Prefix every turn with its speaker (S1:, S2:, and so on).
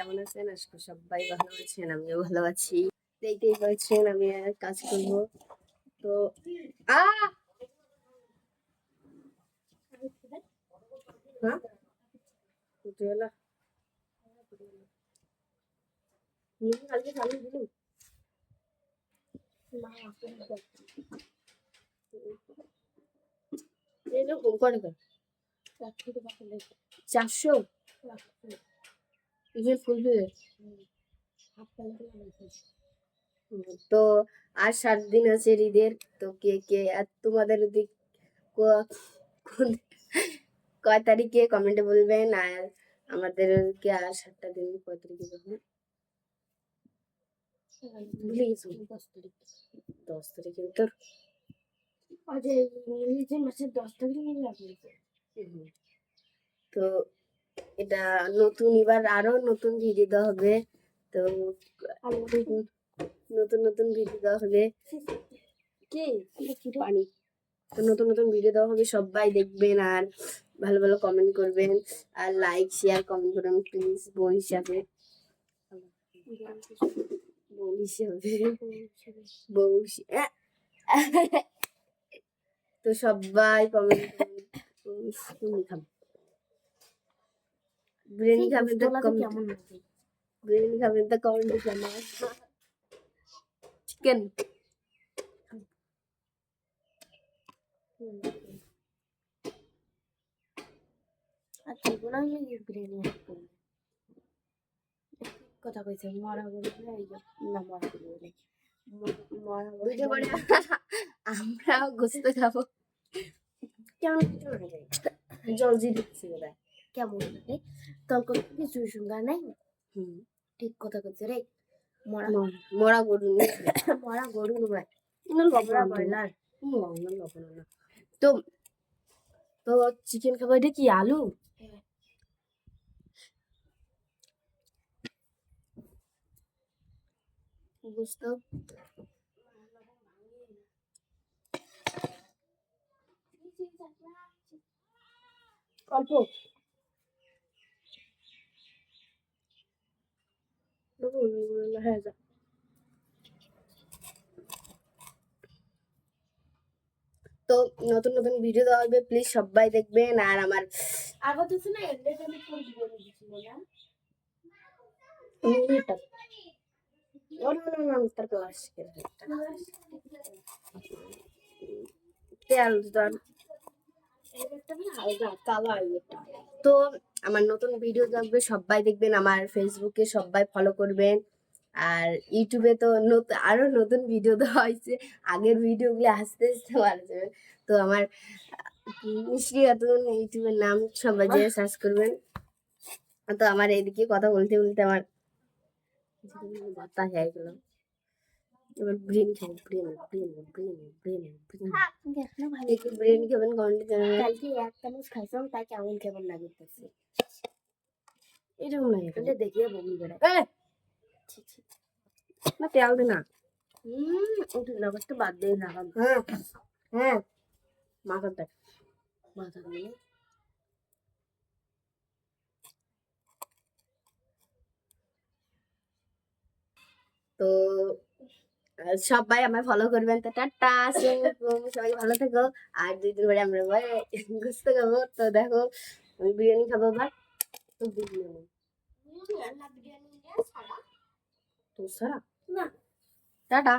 S1: কেমন আছেন? আজকে সবাই ভালো আছেন, আমিও ভালো আছি। দেখতেই পাচ্ছেন আমি কাজ করব। তো আ হ্যাঁ? চারশো? ইগের ফুল তো আর সাত দিন আছে ঈদের তো কে কে আর তোমাদের ওদিক ক- কোন কয় তারিখে কমেন্টে বলবেন আর আমাদের কে আর সাতটা দিন কয় তারিখে যখন ভুলে গেছি দশ তারিখ। দশ তারিখে তোর
S2: আজ ইংরেজি মাসের দশ তারিখে।
S1: তো এটা নতুন এবার আরও নতুন ভিডিও দেওয়া হবে। তো নতুন? নতুন ভিডিও দেওয়া হবে। কি? পানি তো নতুন নতুন ভিডিও দেওয়া হবে সবাই দেখবেন আর ভালো ভালো কমেন্ট করবেন। আর লাইক শেয়ার কমেন্ট করবেন প্লিজ বোন হিসাবে। বোন হিসাবে। বউ তো সবাই কমেন্ট করবেন খাবে বিরিয়ানি খাবেন তো
S2: কেমন
S1: বিরিয়ানি খাবেন তো কমেন্ট জানাবেন চিকেন
S2: আর জীবন আমি বিরিয়ানি। কথা কইছে মরা গরু না মরা গরু বলে ম- মরা গরু
S1: বুঝতে পারি আমরাও গোস্ত খাব।
S2: কেমন
S1: জলজি দিচ্ছি ওরা
S2: কেমন লাগে করতে কিছু সুন্দর নাই?
S1: হুম
S2: ঠিক কথা কইছে রে। মরা
S1: মরা গরু
S2: মরা গরু নয়।
S1: লবণ
S2: ব্রয়লার।
S1: লবণ লবণ তো তো চিকেন খাব এটা কি আলু? বুঝতো। অল্প। হ্যাঁ যা তো নতুন নতুন ভিডিও দেওয়া হবে প্লিজ সবাই দেখবেন আর আমার
S2: আগত না এন্ডে
S1: তো আমার নতুন ভিডিও দেখবে সবাই দেখবেন আমার ফেসবুকে সবাই ফলো করবেন। আর ইউটিউবে তো নতুন আরও নতুন ভিডিও দেওয়া হয়েছে। আগের ভিডিওগুলো আস্তে আস্তে মারা যাবে। তো আমার ইউটিউবের নাম সবাই যে সার্চ করবেন। তো আমার এদিকে কথা বলতে বলতে আমার বাতা হয়ে গেল। এবার ব্রেন খাব brain brain brain brain brain একটু ব্রেন খাবেন কমেন্টে জানাবেন
S2: কালকে এক চামচ খাইছিলাম তাই কেমন কেমন লাগতেছে?
S1: এরকম লাগে
S2: এটা দেখিয়ে বমি করে।
S1: না তেল দে না।
S2: হুম ওটা লাগাতে বাদ দিয়ে লাগাম
S1: হ্যাঁ হ্যাঁ মাথার দেখ।
S2: মাথা দিয়ে
S1: তো সবাই আমায় ফলো করবেন। তো টাটা সবাই ভালো থেকো। আর দুই দিন পরে আমরা ঘুরতে যাব। খাব তো দেখো আমি বিরিয়ানি খাব বা তো বিরিয়ানি। তো সারা? টাটা।